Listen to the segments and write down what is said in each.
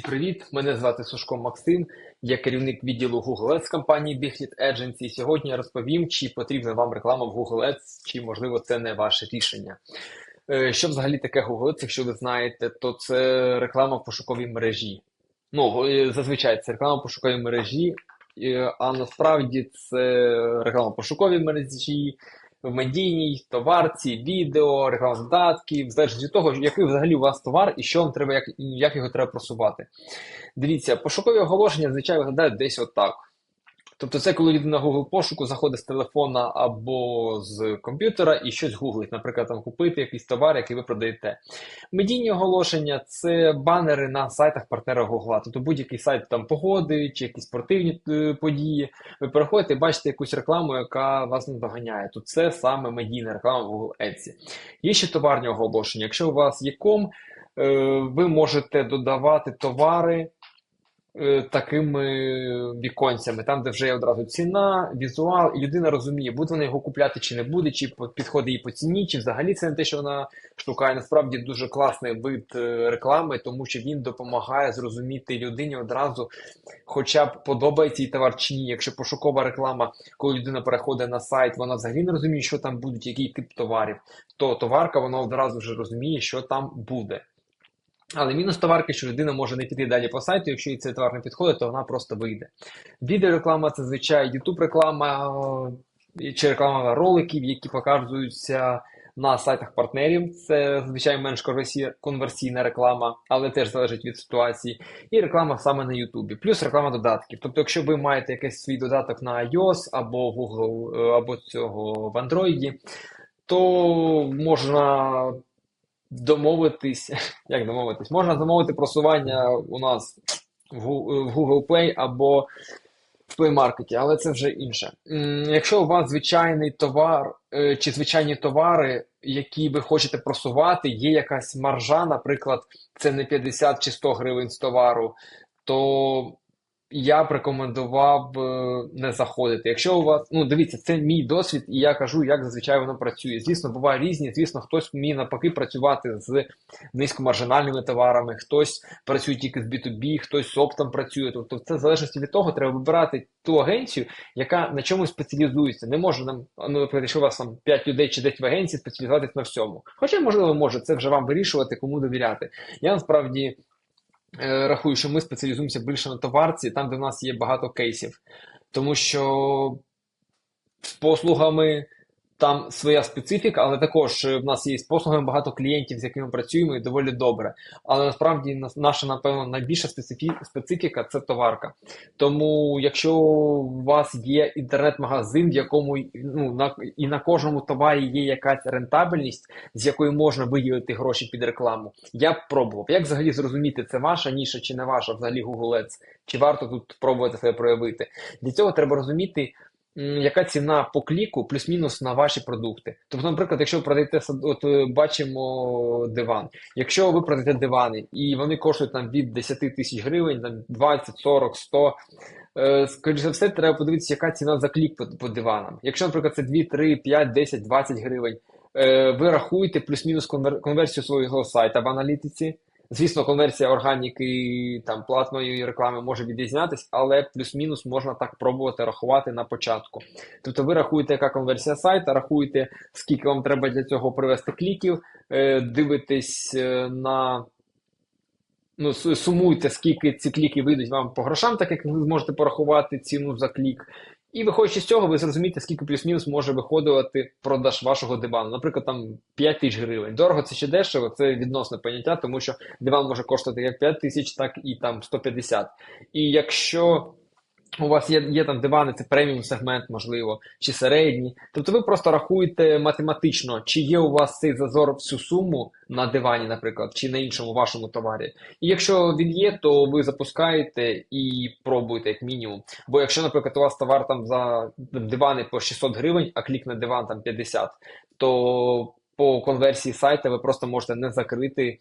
Привіт! Мене звати Сушко Максим, я керівник відділу Google Ads компанії Biglit Agency. Сьогодні я розповім, чи потрібна вам реклама в Google Ads, чи можливо це не ваше рішення. Е, Що взагалі таке Google Ads, якщо ви знаєте, то це реклама в пошуковій мережі. Ну, е, зазвичай це реклама в пошуковій мережі, е, а насправді це реклама в пошуковій мережі, в медійній, товарці, відео, реклама в залежності від того, який взагалі у вас товар і що вам треба, як, як його треба просувати. Дивіться, пошукові оголошення, звичайно, виглядають десь отак. Тобто це коли в Google пошуку заходить з телефона або з комп'ютера і щось гуглить, наприклад, там купити якийсь товар, який ви продаєте. Медійні оголошення це банери на сайтах партнера Google. Тобто будь-який сайт там погоди чи якісь спортивні е, події. Ви переходите і бачите якусь рекламу, яка вас не доганяє. То це саме медійна реклама в Google Ads. Є ще товарні оголошення. Якщо у вас є ком, е, ви можете додавати товари такими віконцями, там, де вже є одразу ціна, візуал, і людина розуміє, буде вона його купляти чи не буде, чи підходить їй по ціні, чи взагалі це не те, що вона шукає. Насправді дуже класний вид е, реклами, тому що він допомагає зрозуміти людині одразу, хоча б подобається їй товар чи ні. Якщо пошукова реклама, коли людина переходить на сайт, вона взагалі не розуміє, що там будуть, який тип товарів, то товарка вона одразу вже розуміє, що там буде. Але мінус товарки, що людина може не піти далі по сайту, якщо їй цей товар не підходить, то вона просто вийде. Відеореклама це звичай YouTube реклама е, чи реклама роликів, які показуються на сайтах партнерів. Це звичайно менш конверсійна реклама, але теж залежить від ситуації. І реклама саме на YouTube. Плюс реклама додатків. Тобто, якщо ви маєте якийсь свій додаток на iOS або Google, е, або цього в Android, то можна домовитись, як домовитись, можна замовити просування у нас в Google Play або в Play Market, але це вже інше. Якщо у вас звичайний товар е, чи звичайні товари, які ви хочете просувати, є якась маржа, наприклад, це не 50 чи 100 гривень з товару, то я б рекомендував е, не заходити. Якщо у вас, ну дивіться, це мій досвід, і я кажу, як зазвичай воно працює. Звісно, буває різні. Звісно, хтось вміє навпаки працювати з низькомаржинальними товарами, хтось працює тільки з B2B, хтось з оптом працює. Тобто, це в залежності від того, треба вибирати ту агенцію, яка на чомусь спеціалізується. Не може нам, ну, наприклад, якщо у вас там 5 людей чи 10 в агенції, спеціалізуватись на всьому. Хоча, можливо, може, це вже вам вирішувати, кому довіряти. Я насправді. Е, Рахую, що ми спеціалізуємося більше на товарці, там, де в нас є багато кейсів. Тому що з послугами там своя специфіка, але також е, в нас є з послугами багато клієнтів, з якими працюємо, і доволі добре. Але насправді наша, напевно, найбільша специфі- специфіка це товарка. Тому, якщо у вас є інтернет-магазин, в якому ну, на, і на кожному товарі є якась рентабельність, з якої можна виділити гроші під рекламу, я б пробував. Як взагалі зрозуміти, це ваша ніша чи не ваша, взагалі Google Ads, чи варто тут пробувати себе проявити? Для цього треба розуміти. Яка ціна по кліку плюс-мінус на ваші продукти? Тобто, наприклад, якщо ви продаєте от е, бачимо диван. Якщо ви продаєте дивани і вони коштують там від 10 тисяч гривень, там 20, 40, 100, е, скоріше за все, треба подивитися, яка ціна за клік по, по диванам. Якщо, наприклад, це 2, 3, 5, 10, 20 гривень, е, ви рахуєте плюс-мінус конвер- конверсію свого сайта в аналітиці. Звісно, конверсія органіки там платної реклами може відрізнятись, але плюс-мінус можна так пробувати рахувати на початку. Тобто ви рахуєте, яка конверсія сайта, рахуєте, скільки вам треба для цього привести кліків, е, дивитесь е, на. Ну, сумуйте, скільки ці кліки вийдуть вам по грошам, так як ви зможете порахувати ціну за клік. І виходячи з цього, ви зрозумієте, скільки плюс-мінус може виходити продаж вашого дивану. Наприклад, там 5 тисяч гривень. Дорого це чи дешево, це відносне поняття, тому що диван може коштувати як 5 тисяч, так і там 150. І якщо у вас є, є там дивани, це преміум сегмент, можливо, чи середній. Тобто ви просто рахуєте математично, чи є у вас цей зазор всю суму на дивані, наприклад, чи на іншому вашому товарі. І якщо він є, то ви запускаєте і пробуєте як мінімум. Бо якщо, наприклад, у вас товар там за дивани по 600 гривень, а клік на диван там 50, то по конверсії сайта ви просто можете не закрити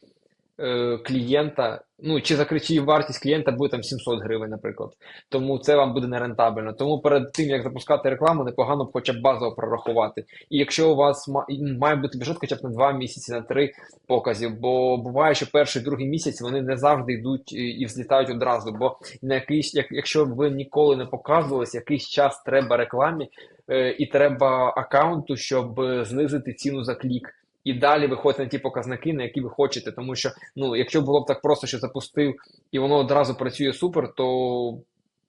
е, клієнта, ну чи закри- чи вартість клієнта буде там 700 гривень, наприклад. Тому це вам буде нерентабельно. Тому перед тим як запускати рекламу, непогано б хоча б базово прорахувати. І якщо у вас має бути бюджет хоча б на 2 місяці, на 3 показів, бо буває, що перший, другий місяць вони не завжди йдуть і, взлітають одразу. Бо на якийсь, як, якщо ви ніколи не показувались, якийсь час треба рекламі е, і треба аккаунту, щоб е, знизити ціну за клік. І далі виходити на ті показники, на які ви хочете. Тому що, ну, якщо було б так просто, що запустив і воно одразу працює супер, то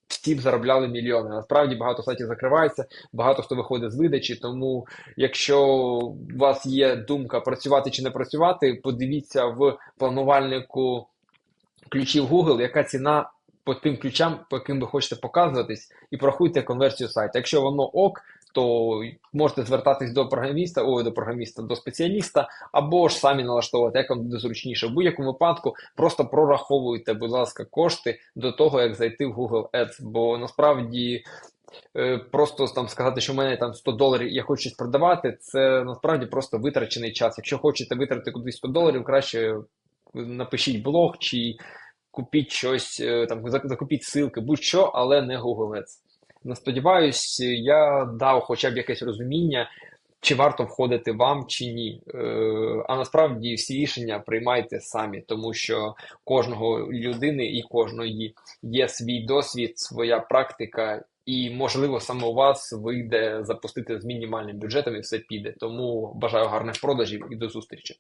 всі б заробляли мільйони. Насправді багато сайтів закривається, багато хто виходить з видачі. Тому, якщо у вас є думка працювати чи не працювати, подивіться в планувальнику ключів Google, яка ціна по тим ключам, по яким ви хочете показуватись, і порахуйте конверсію сайту. Якщо воно ок, то можете звертатись до програміста, ой, до програміста, до спеціаліста, або ж самі налаштовувати, як вам буде зручніше. В будь-якому випадку просто прораховуйте, будь ласка, кошти до того, як зайти в Google Ads, бо насправді. е, Просто там сказати, що в мене там 100 доларів, я хочу щось продавати, це насправді просто витрачений час. Якщо хочете витратити кудись 100 доларів, краще напишіть блог чи купіть щось, е, там закупіть ссылки, будь-що, але не Google Ads. Ну, сподіваюсь, я дав хоча б якесь розуміння, чи варто входити вам, чи ні. Е, а насправді всі рішення приймайте самі, тому що кожного людини і кожної є свій досвід, своя практика, і можливо саме у вас вийде запустити з мінімальним бюджетом і все піде. Тому бажаю гарних продажів і до зустрічі.